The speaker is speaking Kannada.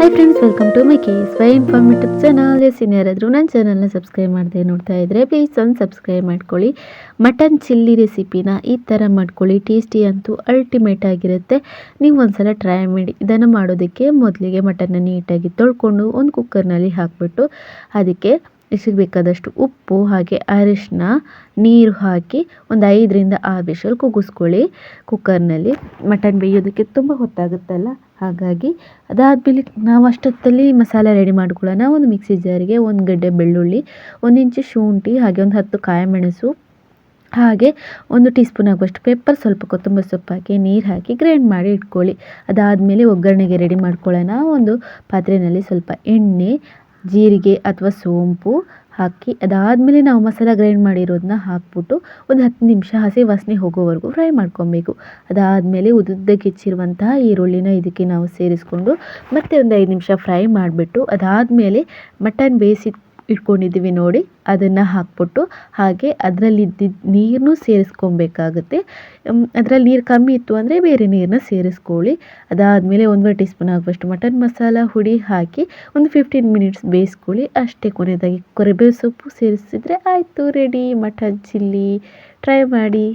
Hi friends welcome to my case Y informative channel S ಯಾರಾದರೂ ನನ್ನ ಚಾನಲ್ನ ಸಬ್ಸ್ಕ್ರೈಬ್ ಮಾಡದೆ ನೋಡ್ತಾ ಇದ್ದರೆ ಪ್ಲೀಸ್ ಒಂದು ಸಬ್ಸ್ಕ್ರೈಬ್ ಮಾಡ್ಕೊಳ್ಳಿ. ಮಟನ್ ಚಿಲ್ಲಿ ರೆಸಿಪಿನ ಈ ಥರ ಮಾಡ್ಕೊಳ್ಳಿ. ಟೇಸ್ಟಿ ಅಂತೂ ಅಲ್ಟಿಮೇಟ್ ಆಗಿರುತ್ತೆ. ನೀವು ಒಂದ್ಸಲ ಟ್ರೈ ಮಾಡಿ. ಇದನ್ನು ಮಾಡೋದಕ್ಕೆ ಮೊದಲಿಗೆ ಮಟನ್ನ ನೀಟಾಗಿ ತೊಳ್ಕೊಂಡು ಒಂದು ಕುಕ್ಕರ್ನಲ್ಲಿ ಹಾಕಿಬಿಟ್ಟು ಅದಕ್ಕೆ ಇಸಿಗೆ ಬೇಕಾದಷ್ಟು ಉಪ್ಪು ಹಾಗೆ ಅರಿಶಿನ ನೀರು ಹಾಕಿ ಒಂದು ಐದರಿಂದ ಆರು ವಿಷಲ್ ಕೂಗಿಸ್ಕೊಳ್ಳಿ ಕುಕ್ಕರ್ನಲ್ಲಿ ಮಟನ್ ಬೇಯೋದಕ್ಕೆ ತುಂಬ ಹೊತ್ತಾಗುತ್ತಲ್ಲ? ಹಾಗಾಗಿ ಅದಾದಮೇಲೆ ನಾವು ಅಷ್ಟೊತ್ತಲ್ಲಿ ಮಸಾಲೆ ರೆಡಿ ಮಾಡ್ಕೊಳ್ಳೋಣ. ಒಂದು ಮಿಕ್ಸಿ ಜಾರಿಗೆ ಒಂದು ಗಡ್ಡೆ ಬೆಳ್ಳುಳ್ಳಿ, ಒಂದು ಇಂಚು ಶುಂಠಿ, ಹಾಗೆ ಒಂದು ಹತ್ತು ಕಾಯಿಮೆಣಸು ಹಾಗೆ ಒಂದು ಟೀ ಸ್ಪೂನ್ ಆಗುವಷ್ಟು ಪೆಪ್ಪರ್ ಸ್ವಲ್ಪ ಕೊತ್ತಂಬರಿ ಸೊಪ್ಪು ಹಾಕಿ, ನೀರು ಹಾಕಿ ಗ್ರೈಂಡ್ ಮಾಡಿ ಇಟ್ಕೊಳ್ಳಿ. ಅದಾದಮೇಲೆ ಒಗ್ಗರಣೆಗೆ ರೆಡಿ ಮಾಡ್ಕೊಳ್ಳೋಣ. ಒಂದು ಪಾತ್ರೆಯಲ್ಲಿ ಸ್ವಲ್ಪ ಎಣ್ಣೆ ಜೀರಿಗೆ ಅಥವಾ ಸೋಂಪು ಹಾಕಿ, ಅದಾದಮೇಲೆ ನಾವು ಮಸಾಲ ಗ್ರೈಂಡ್ ಮಾಡಿರೋದನ್ನ ಹಾಕ್ಬಿಟ್ಟು ಒಂದು ಹತ್ತು ನಿಮಿಷ ಹಸಿ ವಾಸನೆ ಹೋಗೋವರೆಗೂ ಫ್ರೈ ಮಾಡ್ಕೊಬೇಕು. ಅದಾದಮೇಲೆ ಉದ್ದ ಹೆಚ್ಚಿರುವಂತಹ ಈರುಳ್ಳಿನ ಇದಕ್ಕೆ ನಾವು ಸೇರಿಸ್ಕೊಂಡು ಮತ್ತೆ ಒಂದು ಐದು ನಿಮಿಷ ಫ್ರೈ ಮಾಡಿಬಿಟ್ಟು, ಅದಾದಮೇಲೆ ಮಟನ್ ಬೇಯಿಸಿ ಇಟ್ಕೊಂಡಿದ್ದೀವಿ ನೋಡಿ, ಅದನ್ನು ಹಾಕ್ಬಿಟ್ಟು ಹಾಗೆ ಅದರಲ್ಲಿ ನೀರನ್ನೂ ನೀರನ್ನು ಸೇರಿಸ್ಕೊಬೇಕಾಗುತ್ತೆ. ಅದರಲ್ಲಿ ನೀರು ಕಮ್ಮಿ ಇತ್ತು ಅಂದರೆ ಬೇರೆ ನೀರನ್ನ ಸೇರಿಸ್ಕೊಳ್ಳಿ. ಅದಾದಮೇಲೆ ಒಂದೂವರೆ ಟೀ ಸ್ಪೂನ್ ಆಗುವಷ್ಟು ಮಟನ್ ಮಸಾಲ ಹುಡಿ ಹಾಕಿ ಒಂದು ಫಿಫ್ಟೀನ್ ಮಿನಿಟ್ಸ್ ಬೇಯಿಸ್ಕೊಳ್ಳಿ. ಅಷ್ಟೇ ಕೊನೆಯದಾಗಿ ಕರಿಬೇವು ಸೊಪ್ಪು ಸೇರಿಸಿದರೆ ಆಯಿತು ರೆಡಿ ಮಟನ್ ಚಿಲ್ಲಿ. ಟ್ರೈ ಮಾಡಿ.